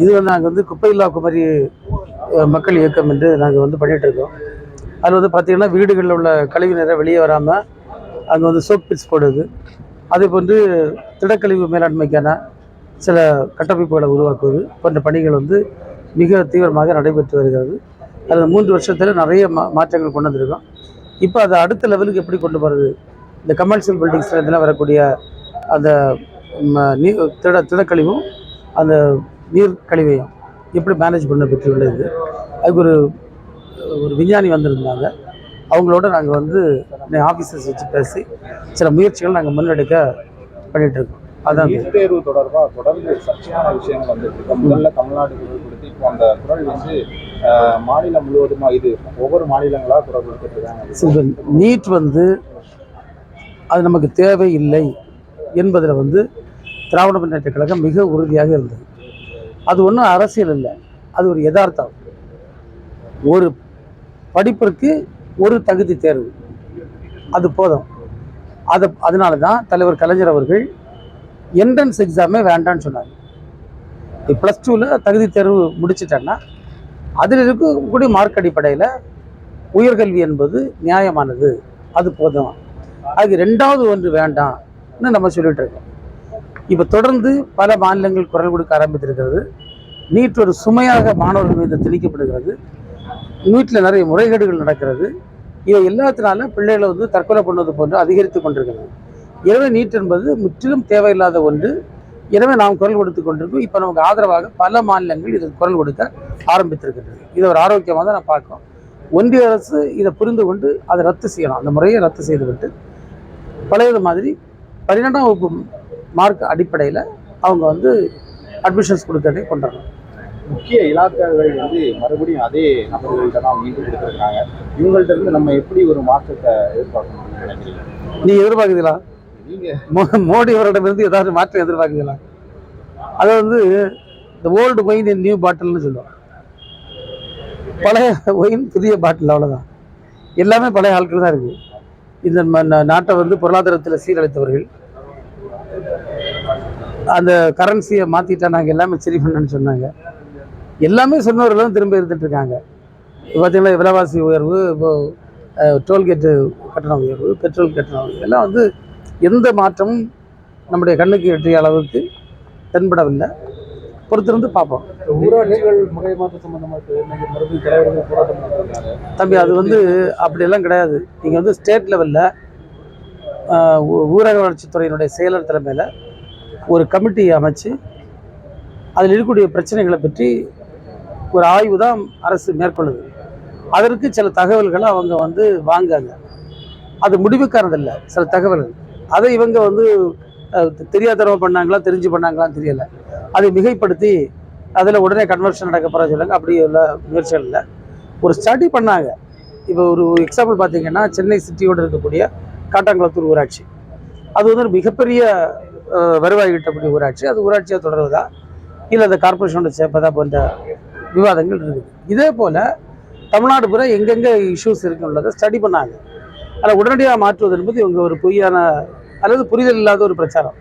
இது வந்து நாங்கள் வந்து குப்பையில்லா குமரி மக்கள் இயக்கம் என்று நாங்கள் வந்து பண்ணிகிட்ருக்கோம் இருக்கோம். அதில் வந்து பார்த்திங்கன்னா வீடுகளில் உள்ள கழிவு நீரை வெளியே வராமல் அங்கே வந்து சோப் பிட்ஸ் போடுது அதே போன்று திடக்கழிவு மேலாண்மைக்கான சில கட்டமைப்புகளை உருவாக்குவது போன்ற பணிகள் வந்து மிக தீவிரமாக நடைபெற்று வருகிறது. அதில் மூன்று வருஷத்தில் நிறைய மா மாற்றங்கள் கொண்டு வந்திருக்கோம். இப்போ அதை அடுத்த லெவலுக்கு எப்படி கொண்டு போகிறது இந்த கமர்ஷியல் பில்டிங்ஸில் இதெல்லாம் வரக்கூடிய அந்த நீர் திட திடக்கழிவும் அந்த நீர் கழிவையும் எப்படி மேனேஜ் பண்ண பற்றி உள்ளது அதுக்கு ஒரு ஒரு விஞ்ஞானி வந்திருந்தாங்க. அவங்களோட நாங்கள் வந்து ஆஃபீஸர்ஸ் வச்சு பேசி சில முயற்சிகள் நாங்கள் முன்னெடுக்க பண்ணிட்டு இருக்கோம் அதான் நீட் தேர்வு தொடர்பா தொடர்ந்து சர்ச்சையான விஷயங்கள் வந்துட்டு இருக்கு. முதல்ல தமிழ்நாடு குரல் கொடுத்து இப்போ அந்த குரல் வந்து மாநிலம் முழுவதுமா இது ஒவ்வொரு மாநிலங்களா குரல் சில நீட் வந்து அது நமக்கு தேவையில்லை என்பதில் வந்து திராவிட முன்னேற்ற கழகம் மிக உறுதியாக இருந்தது. அது ஒன்றும் அரசியல் இல்லை. அது ஒரு யதார்த்தம். ஒரு படிப்பிற்கு ஒரு தகுதி தேர்வு. அது போதும். அது அதனால தான் தலைவர் கலைஞர் அவர்கள் என்ட்ரன்ஸ் எக்ஸாமே வேண்டான்னு சொன்னார். ப்ளஸ் டூவில் தகுதி தேர்வு முடிச்சிட்டேன்னா அதில் இருக்கக்கூடிய மார்க் அடிப்படையில் உயர்கல்வி என்பது நியாயமானது. அது போதும். அதுக்கு ரெண்டாவது ஒன்று வேண்டாம்னு நம்ம சொல்லிகிட்டு இருக்கோம். இப்போ தொடர்ந்து பல மாநிலங்கள் குரல் கொடுக்க ஆரம்பித்திருக்கிறது. நீட் ஒரு சுமையாக மாணவர்கள் மீது திணிக்கப்படுகிறது நீட்டில் நிறைய முறைகேடுகள் நடக்கிறது. இவை எல்லாத்தினால பிள்ளைகளை வந்து தற்கொலை பண்ணுவது போன்று அதிகரித்து கொண்டிருக்கிறது. எனவே நீட் என்பது முற்றிலும் தேவையில்லாத ஒன்று. எனவே நாம் குரல் கொடுத்து கொண்டிருக்கோம். இப்போ நமக்கு ஆதரவாக பல மாநிலங்கள் இதற்கு குரல் கொடுக்க ஆரம்பித்திருக்கின்றது இது ஒரு ஆரோக்கியமாக தான் நான் பார்க்கோம் ஒன்றிய அரசு இதை புரிந்து கொண்டு அதை ரத்து செய்யணும் அந்த முறையை ரத்து செய்துவிட்டு பழையது மாதிரி பன்னிரெண்டாம் வகுப்பு மார்க் அடிப்படையில் அவங்க வந்து அட்மிஷன்ஸ் கொடுக்கறதை கொண்டு வரணும் முக்கிய இலாக்காக்கள் வந்து மறுபடியும் அதே நபர்கள்ட்ட தான் மீண்டும் கொடுத்துருக்காங்க. இவங்கள்ட்ட இருந்து நம்ம எப்படி ஒரு மாற்றத்தை எதிர்பார்க்கணும் நினைக்கிறீங்க? நீ எதிர்பார்க்குறீங்களா? நீங்க. மோ- மோடி அவரிடமிருந்து ஏதாவது மாற்றம் எதிர்பார்க்குறீங்களா? அதை வந்து இந்த ஓல்டு ஒயின் இன் நியூ பாட்டில்னு சொல்லுவோம் பழைய ஒயின் புதிய பாட்டில் அவ்வளோதான் எல்லாமே பழைய ஆட்கள் தான் இருக்குது இந்த நாட்டை வந்து பொருளாதாரத்தில் சீரழித்தவர்கள். அந்த கரன்சியை மாற்றிட்டா நாங்கள் எல்லாமே சரி பண்ணணும்னு சொன்னாங்க. எல்லாமே சொன்னவர்களும் திரும்ப இப்போ பார்த்தீங்கன்னா விலைவாசி உயர்வு இப்போ டோல்கேட்டு கட்டண உயர்வு பெட்ரோல் கட்டண உயர்வு எல்லாம் வந்து எந்த மாற்றமும் நம்முடைய கண்ணுக்கு எட்டிய அளவுக்கு தென்படவில்லை. பொறுத்திருந்து பார்ப்போம். தம்பி அது வந்து அப்படியெல்லாம் கிடையாது. நீங்கள் வந்து ஸ்டேட் லெவலில் ஊரக வளர்ச்சித்துறையினுடைய செயலர் தலைமையில் ஒரு கமிட்டி அமைச்சு அதில் இருக்கக்கூடிய பிரச்சனைகளை பற்றி ஒரு ஆய்வு தான் அரசு மேற்கொள்ளுது. அதற்கு சில தகவல்களை அவங்க வந்து வாங்காங்க அது முடிவுக்கானதில்லை சில தகவல்கள். அதை இவங்க வந்து அஹ், பண்ணாங்களா தெரிஞ்சு பண்ணாங்களான்னு தெரியல. அதை மிகைப்படுத்தி அதில் உடனே கன்வர்ஷன் நடக்க போகிற சொல்லுங்க அப்படி உள்ள முயற்சிகள் இல்லை. ஒரு ஸ்டடி பண்ணாங்க. இப்போ ஒரு எக்ஸாம்பிள் பார்த்தீங்கன்னா சென்னை சிட்டியோடு இருக்கக்கூடிய காட்டாங்குளத்தூர் ஊராட்சி. அது வந்து ஒரு மிகப்பெரிய வருவாய் ஈட்டக்கூடிய ஊராட்சி. அது ஊராட்சியாக தொடர்வதா இல்லை அந்த கார்பரேஷனோட சேர்ப்பதா போன்ற விவாதங்கள் இருக்குது. இதே போல் தமிழ்நாடு பூரா எங்கெங்கே இஷ்யூஸ் இருக்குன்றதை ஸ்டடி பண்ணாங்க. அதில் உடனடியாக மாற்றுவது என்பது இவங்க ஒரு பொய்யான அல்லது புரிதல் இல்லாத ஒரு பிரச்சாரம்.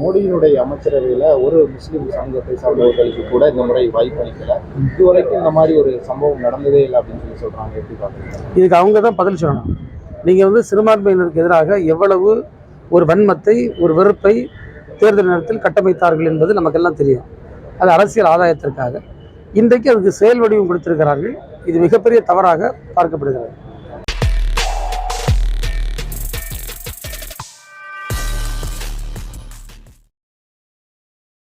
மோடியினுடைய அமைச்சரவையில ஒரு முஸ்லிம் சமூகத்தை சார்ந்தவர்களுக்கு கூட இந்த முறை வாய்ப்பு அளிக்கல. இதுவரைக்கும் இந்த மாதிரி ஒரு சம்பவம் நடந்ததே இல்லை அப்படின்னு சொல்லி சொல்றாங்க. எப்படி பாக்குறீங்க இதுக்கு அவங்க தான் பதில் சொல்லணும். நீங்கள் வந்து சிறுபான்மையினருக்கு எதிராக எவ்வளவு ஒரு வன்மத்தை ஒரு வெறுப்பை தேர்தல் நேரத்தில் கட்டமைத்தார்கள் என்பது நமக்கெல்லாம் தெரியும். அது அரசியல் ஆதாயத்திற்காக. இன்றைக்கு அதுக்கு செயல் வடிவம் கொடுத்திருக்கிறார்கள். இது மிகப்பெரிய தவறாக பார்க்கப்படுகிறது.